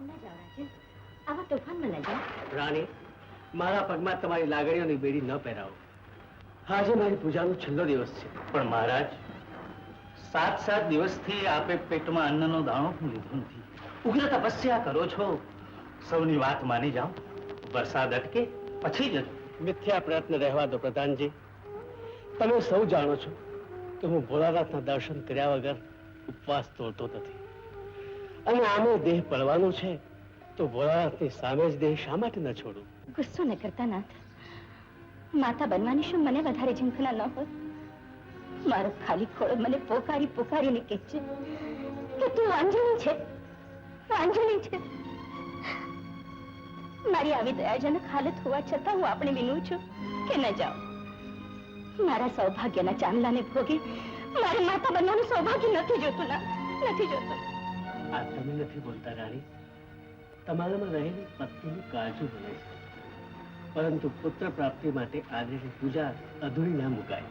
ન જાઓ રાજન આવા તોફાનમાં ન જાઓ રાણી મારા પગમાં તમારી લાગણીઓની બેડી ન પહેરાવો. આજે મારી પૂજાનો છેલ્લો દિવસ છે. પણ મહારાજ સાત સાત દિવસથી આપે પેટમાં અન્નનો દાણો પણ લીધો નથી. ઉગ્ર તપસ્યા કરો છો. સૌની વાત માની જાઓ. વરસાદ અટકે પછી જ મિથ્યા પ્રયત્ન રહેવા દો પ્રધાનજી. તમે સૌ જાણો છો કે હું ભોળાનાથના દર્શન કર્યા વગર ઉપવાસ તોડતો નથી. અને આનો દેહ પડવાનો છે, તો ભોળાનાથની સામે જ દેહ શા માટે ન છોડું? ગુસ્સો ન કરતા નાથ. માતા બનવાની શું મને વધારે ઝંખના ન હોત? મારો ખાલી ખોળો મને પોકારી પોકારીને કહે છે કે તું આંજણી છે આંજણી છે. મારી આવી દયાજનક હાલત હોવા છતાં હું આપણે વિનું છું કે ન જાઓ મારા સૌભાગ્યના ચાંદલાને ભોગે મારે માતા બનવાનું સૌભાગ્ય નથી જોતું ના નથી જોતું. આ તમે નથી બોલતા રાણી. તમારામાં રહેલી પત્નીનું કાળજું બને છે. પરંતુ પુત્ર પ્રાપ્તિ માટે આજે પૂજા અધૂરી ના મુકાય.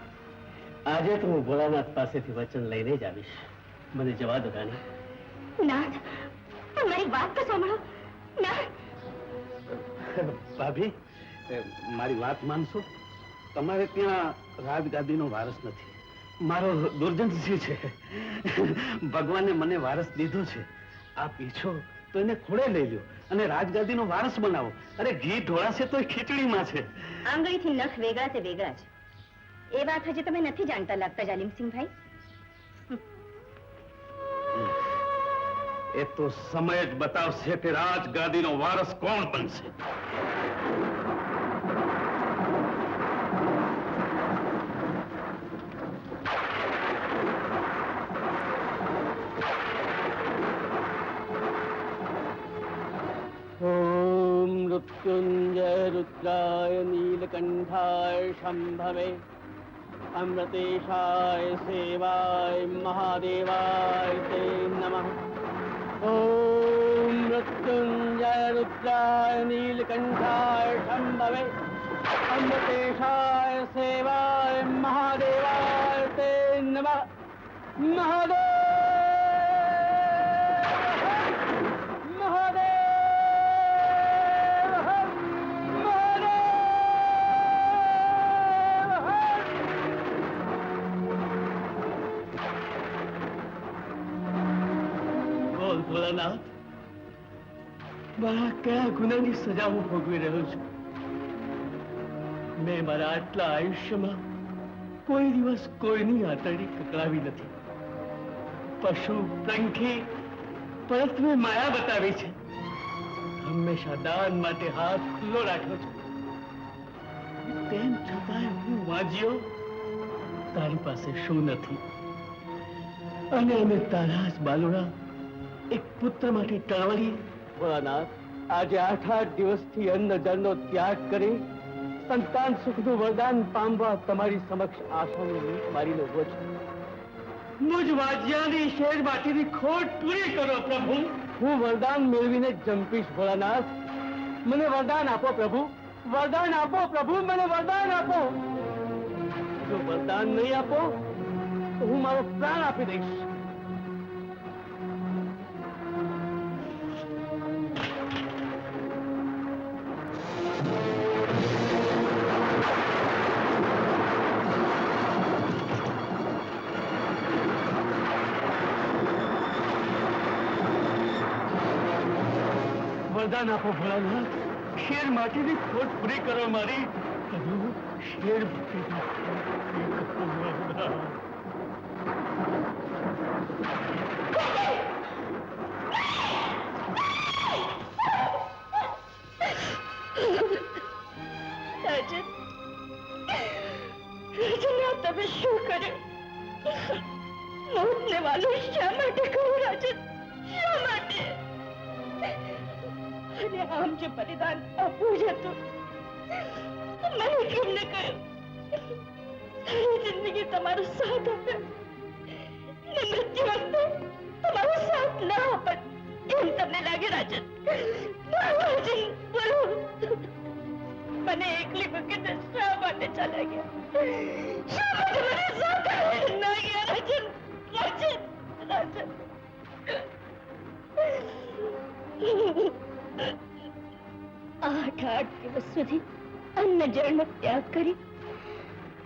આજે તો હું ભોળાનાથ પાસેથી વચન લઈને જ આવીશ. મને જવા દો રાણી. નાથ મારી વાત તો સાંભળો. ના ભાભી મારી વાત માનશો? તમારે ત્યાં રાજગાદીનો વારસ નથી. મારો દુર્જનસિંહ છે ભગવાને મને વારસ દીધો છે. આ પીછો તો એને ખોળે લઈ અને રાજગાદીનો વારસ બનાવો. અરે ઘી ઢોળાશે તો ખીચડીમાં છે. આંગળીથી નખ વેગળા તે વેગળા છે એ વાત હજી તમે નથી જાણતા લાગતા જાલિમસિંહભાઈ? એ તો સમય જ બતાવશે કે રાજગાદીનો વારસ કોણ બનશે. ॐ मृत्युञ्जय रुद्राय नीलकण्ठाय शम्भवे अमृतेशाय सेवाय महादेवाय ते नमः ॐ मृत्युञ्जय रुद्राय नीलकण्ठाय शम्भवे अमृतेशाय सेवाय महादेवाय ते नमः महादेव महादेव ભોળાનાથ? મારા કયા ગુનાની સજા હું ભોગવી રહ્યો છું? મેં મારા આટલા આયુષ્યમાં કોઈ દિવસ કોઈની આતરડી કકડાવી નથી. પશુ, પંખી મેં માયા બતાવી છે. હંમેશા દાન માટે હાથ ખુલ્લો રાખ્યો છે. તેમ છતાંય હું વાંજ્યો, તારી પાસે શું નથી? અને અમે તારા જ બાલુડા એક પુત્ર માટે ટળવળી ભોળાનાથ આજે આઠ આઠ દિવસથી અન્ન જળનો ત્યાગ કરી સંતાન સુખનું વરદાન પામવા તમારી સમક્ષ આશાનું નીટ મારીને ઊભો છું. મુજ વાજ્યાની શેર માટેની ખોટ પૂરી કરો પ્રભુ. હું વરદાન મેળવીને જંપીશ ભોળાનાથ. મને વરદાન આપો પ્રભુ. વરદાન આપો પ્રભુ. મને વરદાન આપો. જો વરદાન નહીં આપો તો હું મારો પ્રાણ આપી દઈશ. વરદાન આપો ભોળાનાથ શેર માટીની ખોટ પૂરી કરો મારી. શેર શું કર્યું શા માટે કહું, રાજન? શા માટે? અને આમ જે બલિદાન આપવું જ હતું. મને કેમને કહ્યું સારી જિંદગી તમારો સાથ આપે. મૃત્યુ વખતે તમારો સાથ ના આપે. એમ તમને લાગે, રાજન? રાજન, બોલો. મને એકલી વખતે શા માટે ચાલ્યા ગયા? શા માટે મને સાથ ના ગયા, રાજન? આઠ દિવસ સુધી અન્ન જળનો ત્યાગ કરી,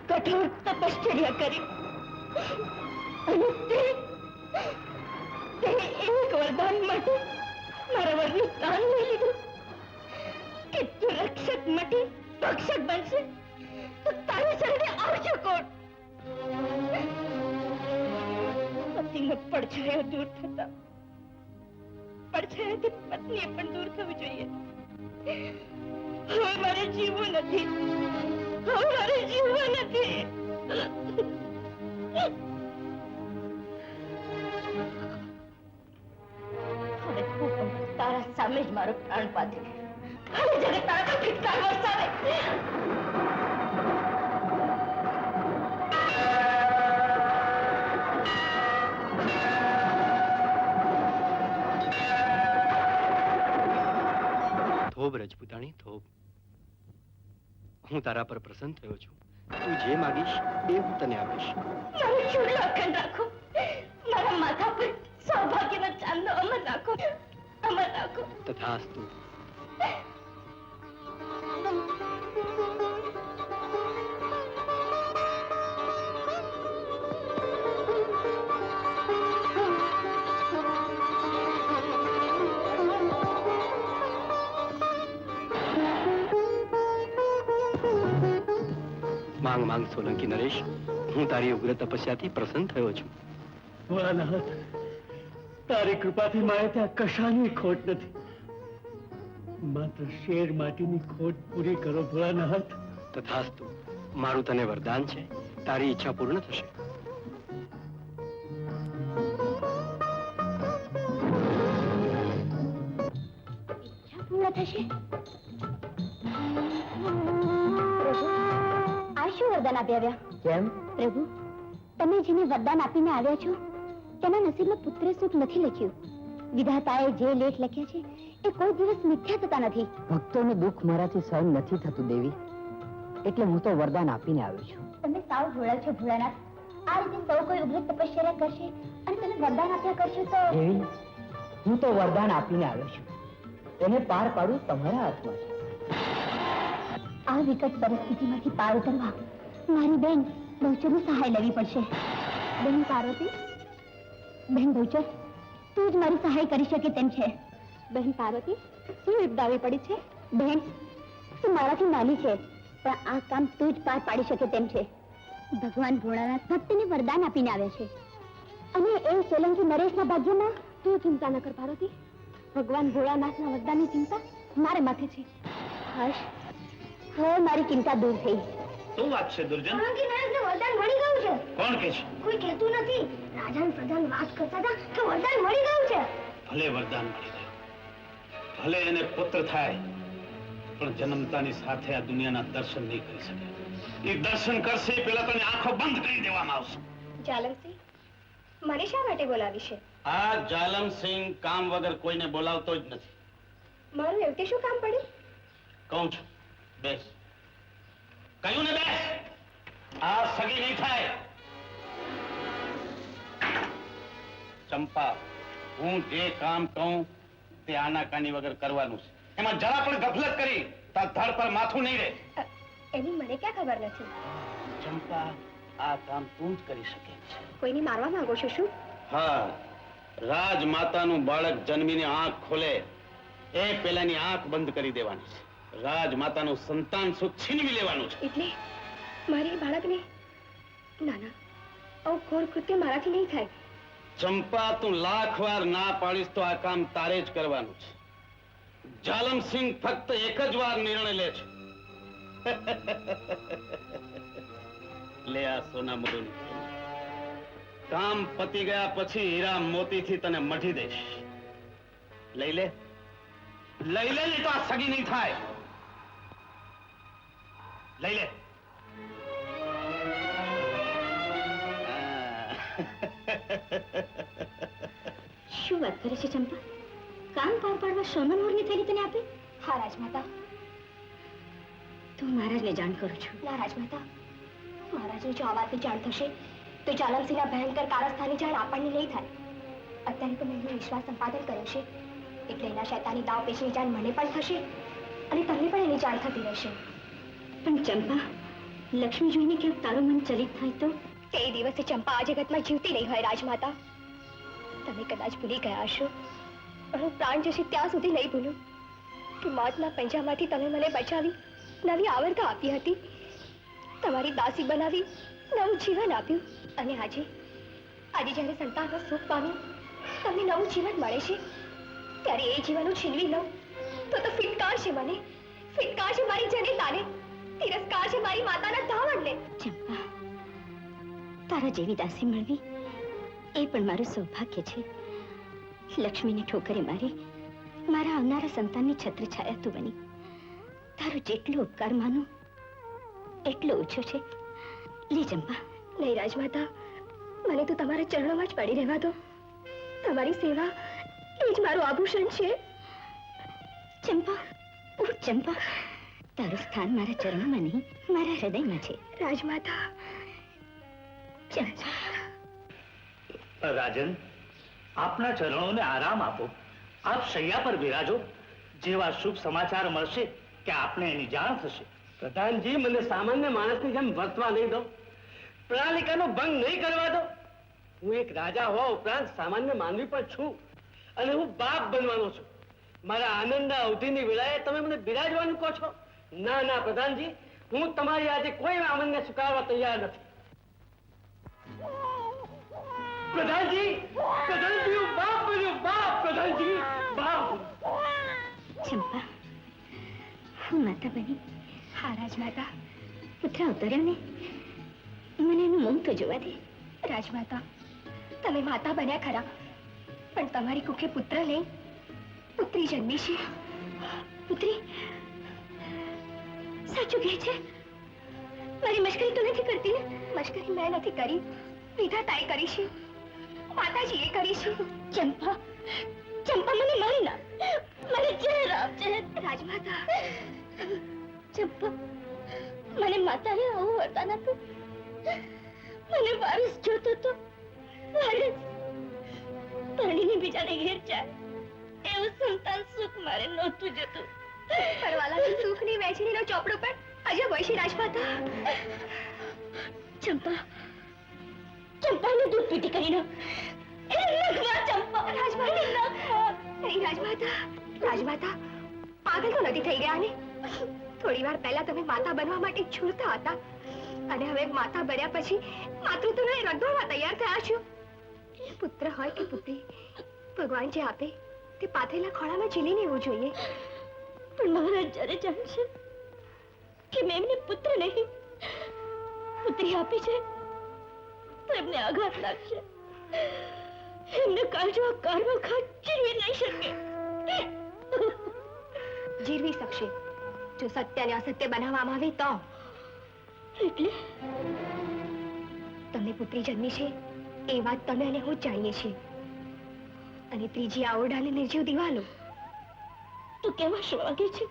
કઠોર તપશ્ચર્યા કરી. અને તે તે એક વરદાન માટે મારા વરનું દાન લઈ લીધું. કે તું રક્ષક માટે ભક્ષક બનશે, તો તારી શરણે આવજો કોણ? પતિનો પડછાયો દૂર થતા, પડછાયાથી પત્નીએ પણ દૂર થવું જોઈએ. તારા સામે જ મારો પ્રાણ હવે જ્યારે તારા ફિટકાર વરસાવે. થોભ રજપૂતાણી થોભ હું તારા પર પ્રસન્ન થયો છું. તું જે માગીશ એ હું તને આપીશ. મારો ચૂડલો અખંડ રાખો. મારા માથા પર સૌભાગ્યનો ચાંદો અમર રાખો. અમર રાખો. તથાસ્તુ માંગ માંગ સોલંકી નરેશ. હું તારી ઉગ્ર તપસ્યાથી પ્રસન્ન થયો છું. ભોળાનાથ તારી કૃપાથી મારે ત્યાં કશાની ખોટ નથી. માત્ર શેર માટીની ખોટ પૂરી કરો ભોળાનાથ તથાસ્તુ મારું તને વરદાન છે. તારી ઈચ્છા પૂર્ણ થશે. ઈચ્છા પૂર્ણ થશે? વરદાન આપી આવ્યા. કેમ? પ્રભુ તમે જેને વરદાન આપીને આવ્યા છો તેના નસીબમાં પુત્ર સુખ નથી લખ્યું. વિધાતાએ જે લેખ લખ્યા છે એ કોઈ દિવસ મિથ્યા થતા નથી. ભક્તોનું દુઃખ મારાથી સહન નથી થતું દેવી. એટલે હું તો વરદાન આપીને આવ્યો છું. તમે સાવ ભોળા છો ભોળાનાથ. આ રીતે સૌ કોઈ ઉગ્ર તપશ્ચર્યા કરશે અને તમે વરદાન આપ્યા કરશો તો દેવી હું તો વરદાન આપીને આવ્યો છું. એને પાર પાડવું તમારા હાથમાં છે. આ વિકટ પરિસ્થિતિમાંથી પાર ઉતરવા મારી બેન બહુચરની સહાય લેવી પડશે. બેન પાર્વતી બેન બહુચર તું જ મારી સહાય કરી શકે તેમ છે. બેન પાર્વતી શું વિપદાવી પડી છે? બેન તું મારાથી નાની છે પણ આ કામ તું જ પાર પાડી શકે તેમ છે. ભગવાન ભોળાનાથ ભક્તને વરદાન આપીને આવ્યા છે. અને એ સોલંકી નરેશના ભાગ્યમાં? તું ચિંતા ન કર પાર્વતી. ભગવાન ભોળાનાથના વરદાનની ચિંતા મારે માથે છે. હર્ષ હવે મારી ચિંતા દૂર થઈ. શું વાત છે દુર્જન? નરેશને વરદાન મળી ગયું છે. કોણ કે છે? કોઈ કહેતું નથી. રાજા અને પ્રધાન વાત કરતા હતા કે વરદાન મળી ગયું છે. ભલે વરદાન મળી ગયું. ભલે એને પુત્ર થાય પણ જન્મતાની સાથે આ દુનિયાના દર્શન નહીં કરી શકે. એ દર્શન કરશે પેલા તને આંખો બંધ કરી દેવામાં આવશે. જાલમસિંહ મને શા માટે બોલાવી છે? આ જાલમસિંહ કામ વગર કોઈને બોલાવતો જ નથી. મારું એવું શું કામ પડ્યું કહું છું બેસ. કહ્યું ને બે આ સગી નહીં થાય. ચંપા હું જે કામ કહું તે આનાકાની વગર કરવાનું છે. એમાં જરા પણ ગફલત કરી ધડ પર માથું નહીં રહે એની મને ક્યાં ખબર નથી? ચંપા આ કામ તું જ કરી શકે છે. કોઈને મારવા માંગો છો શું? હા રાજમાતાનું બાળક જન્મીને આંખ ખોલે એ પેલાની આંખ બંધ કરી દેવાની છે. રાજમાતાનું સંતાન સુખ છીનવી લેવાનું છે? એટલે મારી બાળકને ના ના આવું ઘોર કૃત્ય મારાથી નહીં થાય. ચંપા તું લાખ વાર ના પાડીશ તો આ કામ તારે જ કરવાનું છે. જાલમસિંહ ફક્ત એક જ વાર નિર્ણય લે છે. લે આ સોના મુરુન કામ પતી ગયા પછી હીરા મોતીથી તને મઢી દઈશ. લઈ લે. લઈ લે તો આ સગી નહીં થાય. લઈ લે. શું વાત કરે છે ચંપા? કામ પાર પાડવા સોના મોરની થેલી તને આપે? હા રાજમાતા. તું મહારાજને જાણ કરું છું. ના રાજમાતા. મહારાજને જો આ વાતની જાણ થશે તો ચાલમસિંહના ભયંકર કારસ્થાની જાણ આપણને નહીં થાય. અત્યારે તો મેં એનો વિશ્વાસ સંપાદન કર્યો છે. એટલે એના શૈતાની દાવ પેચની જાણ મને પણ થશે અને તમને પણ એની જાણ થતી રહેશે. પણ ચંપા લક્ષ્મી જોઈને ક્યાંક તારું મન ચલિત થાય તો તે દિવસે ચંપા આ જગતમાં જીવતી નહીં હોય રાજમાતા તમે કદાચ ભૂલી ગયા હશો પણ હું પ્રાણ જશે ત્યાં સુધી નહીં ભૂલું કે મોતના પંજામાંથી તમે મને બચાવી નવી આવરતા આપી હતી તમારી દાસી બનાવી નવું જીવન આપ્યું અને આજે આજે જ્યારે સંતાનનો સુખ પામ્યું તમને નવું જીવન મળે છે ત્યારે એ જીવન હું છીનવી લઉં તો તો ફિટકાર છે મને ફિટકાર છે મારી જનેતાને તિરસ્કાર છે મારી માતાના ધાવણને ચંપા, તારા જેવી દાસી મળવી એ પણ મારું સૌભાગ્ય છે. લક્ષ્મીને ઠોકરે મારી મારા આવનારા સંતાનની છત્રછાયા તું બની. તારો જેટલો ઉપકાર માનું, એટલો ઓછો છે. લે ચંપા નહીં રાજમાતા, મને તો તમારા ચરણોમાં જ પડી રહેવા દો. તમારી સેવા એ જ મારું આભૂષણ છે. ચંપા ચંપા. તારું સ્થાન મારા ચરણોમાં નહીં મારા હૃદયમાં છે. રાજમાતા. રાજન આપના ચરણોને આરામ આપો. આપ શૈયા પર બિરાજો. જેવા શુભ સમાચાર મળશે કે આપને એની જાણ થશે. પ્રધાનજી મને સામાન્ય માણસની જેમ વર્તવા નહીં દો. પ્રણાલિકાનો ભંગ નહીં કરવા દો. હું એક રાજા હોવા ઉપરાંત સામાન્ય માનવી પણ છું અને હું બાપ બનવાનો છું. મારા આનંદના અવધિની વેળાએ તમે મને બિરાજવાનું કહો છો. ના ના, પ્રધાનજી, હું તમારી આજે કોઈ આમંદને સ્વીકારવા તૈયાર નથી. પ્રધાનજી પ્રધાનજી બાપ બન્યો, બાપ, પ્રધાનજી, બાપ. ચંપા, હું માતા બની હારાજ રાજમાતા. પુત્ર અવતર્યો ને. મને એનું મોં તો જોવા દે. રાજમાતા, તમે માતા બન્યા ખરા, પણ તમારી કુખે પુત્ર નહીં પુત્રી જન્મી છે પુત્રી સાચું કહે છે? મારી મશ્કરી તો નથી કરતી ને? મશ્કરી મેં નથી કરી. વિધાતાએ કરી છે. માતાજીએ કરી છે. ચંપા ચંપા મને મારી ના. મને ઝેર આપજે રાજમાતા. ચંપા મને માતાએ આવું વરદાન આપ્યું. મને વારસ જોતો તો વારસ. પરણીને બીજાને ઘેર જાય. એવું સંતાન સુખ મારે નહોતું જતું. પરવાલાની સુખની વહેંચણીનો ચોપડો પણ હોય છે રાજમાતા ચંપા ચંપાને દૂધ પીતી કરી નાખ ચંપા ને થોડી વાર પહેલા તમે માતા બનવા માટે છૂરતા હતા અને હવે માતા બન્યા પછી માતૃત્વને રગડવા તૈયાર થયા છો પુત્ર હોય કે પુત્રી ભગવાન જે આપે તે પાથરેલા ખોળામાં ઝીલી લેવું જોઈએ પણ મહારાજ જ્યારે જાણશે કે મેં એમને પુત્ર નહીં પુત્રી આપી છે તો એમને આઘાત લાગશે. એમને કાળજો કાળમાં ખાટ ચીરવી નહીં શકે. જીરવી શકશે. જો સત્યને અસત્ય બનાવવામાં આવે તો? એટલે? તમને પુત્રી જન્મી છે એ વાત તમે અને હું જાણીએ છીએ. અને ત્રીજી આ ઓરડાને નિર્જીવ દિવાલો તું કેવા શું વાગે છે?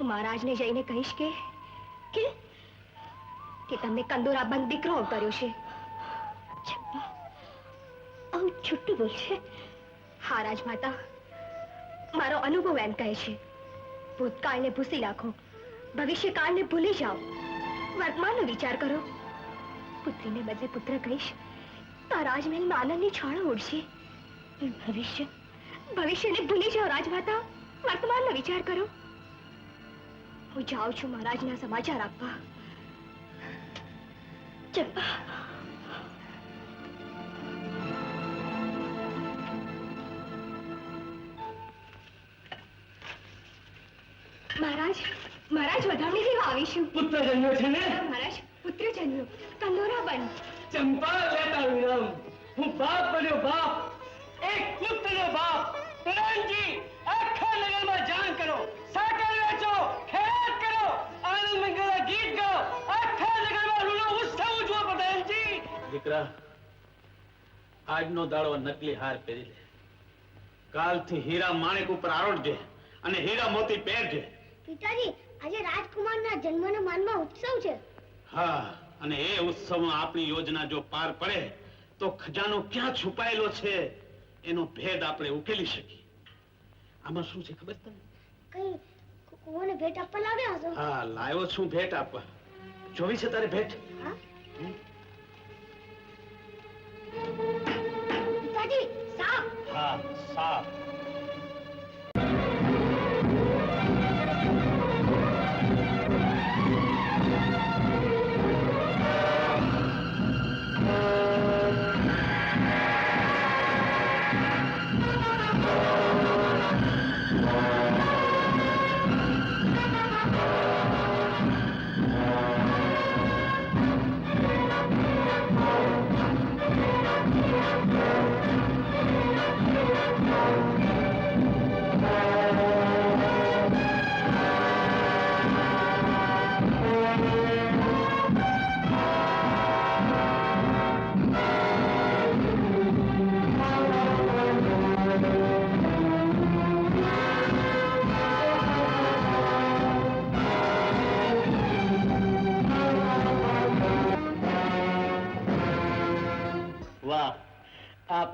હું મહારાજને જઈને કહીશ કે કે કે તમને કંદોરા બંધ દીકરો કર્યો છે. આવું છૂટું બોલ છે હા, રાજમાતા. મારો અનુભવ એમ કહે છે. ભૂતકાળને ભૂસી નાખો. ભવિષ્યકાળને ભૂલી જાઓ. વર્તમાનનો વિચાર કરો. પુત્રીને બદલે પુત્ર કહીશ તો રાજમહેલમાં આનંદની છાળો ઉડશે. ભવિષ્ય, ભવિષ્યને ભૂલી જાઓ, રાજમાતા. વર્તમાનનો વિચાર કરો. હું જાઉં છું મહારાજના સમાચાર આપવા. ચંપા. મહારાજ મહારાજ વધામણી લેવા આવીશું. પુત્ર જન્મ્યો છે ને? મહારાજ પુત્ર જન્મ્યો કંદોરા બન. ચંપા લેતા વિરામ. હું બાપ બન્યો બાપ. એક પુત્રનો બાપ. પ્રધાનજી દીકરા આજનો દાડો નકલી હાર પહેરી લે. કાલથી હીરા માણેક ઉપર આરોડજે અને હીરા મોતી પહેરજે પિતાજી આજે રાજકુમારના જન્મના માનમાં ઉત્સવ છે. હા અને એ ઉત્સવમાં આપણી યોજના જો પાર પડે તો ખજાનો ક્યાં છુપાયેલો છે એનો ભેદ આપણે ઉકેલી શકીએ. આમાં શું છે ખબર તમને? કઈ કોને ભેટ આપવા લાવ્યા છો હા લાવ્યો છું ભેટ આપવા. જોવી છે તારે ભેટ? હા? પિતાજી સાપ. હા સાપ.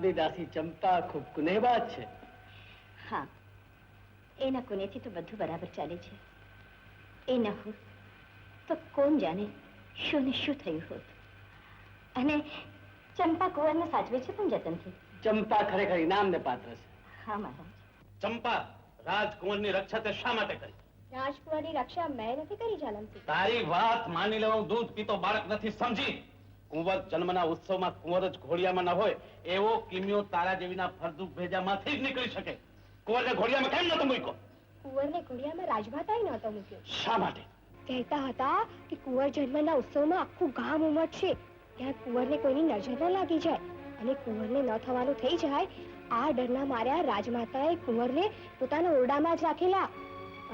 આપની દાસી ચંપા ખૂબ કુનેબાજ છે. હા એના કુનેથી તો બધું બરાબર ચાલે છે. એ ન હોત તો કોણ જાણે શું ને શું થયું હોત. અને ચંપા કુંવરને સાચવે છે પણ જતનથી? ચંપા ખરેખર ઇનામને પાત્ર છે. હા મહારાજ. ચંપા રાજકુંવરની રક્ષા તે શા માટે કરી? રાજકુંવરની રક્ષા મેં નથી કરી જાલમથી તારી વાત માની લેવા હું દૂધ પીતો બાળક નથી સમજી? કુંવર જન્મના ઉત્સવમાં કુંવર જ ઘોડિયામાં ન હોય એવો કિમિયો તારા જેવીના ફરદુ ભેજામાંથી જ નીકળી શકે. કુંવરને ઘોડિયામાં કેમ નતો મૂક્યો? કુંવરને ઘોડિયામાં રાજમાતાએ નતો મૂક્યો. શા માટે? કહેતા હતા કે કુંવર જન્મના ઉત્સવમાં આખું ગામ ઉમટશે. ત્યાં કુંવરને કોઈની નજર ન લાગી જાય. અને કુંવરને ન થવાનું થઈ જાય આ ડરના માર્યા રાજમાતાએ કુંવરને પોતાના ઓરડામાં જ રાખેલા.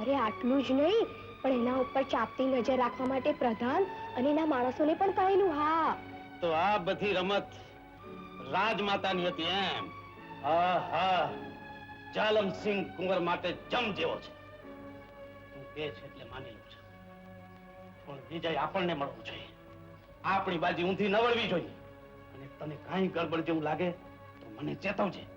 અરે આટલું જ નહીં પણ એના ઉપર ચાપતી નજર રાખવા માટે પ્રધાન અને એના માણસોને પણ કહેલું હા. તો આ બધી રમત રાજમાતાની હતી એમ. હા હા જાલમસિંહ કુંવર માટે જમ જેવો છે. કે છે એટલે માની લઉં છું. પણ વિજય આપણને મળવું જોઈએ. આપણી બાજી ઊંધી ન વળવી જોઈએ. અને તને કાંઈ ગડબડ જેવું લાગે તો મને ચેતવજે.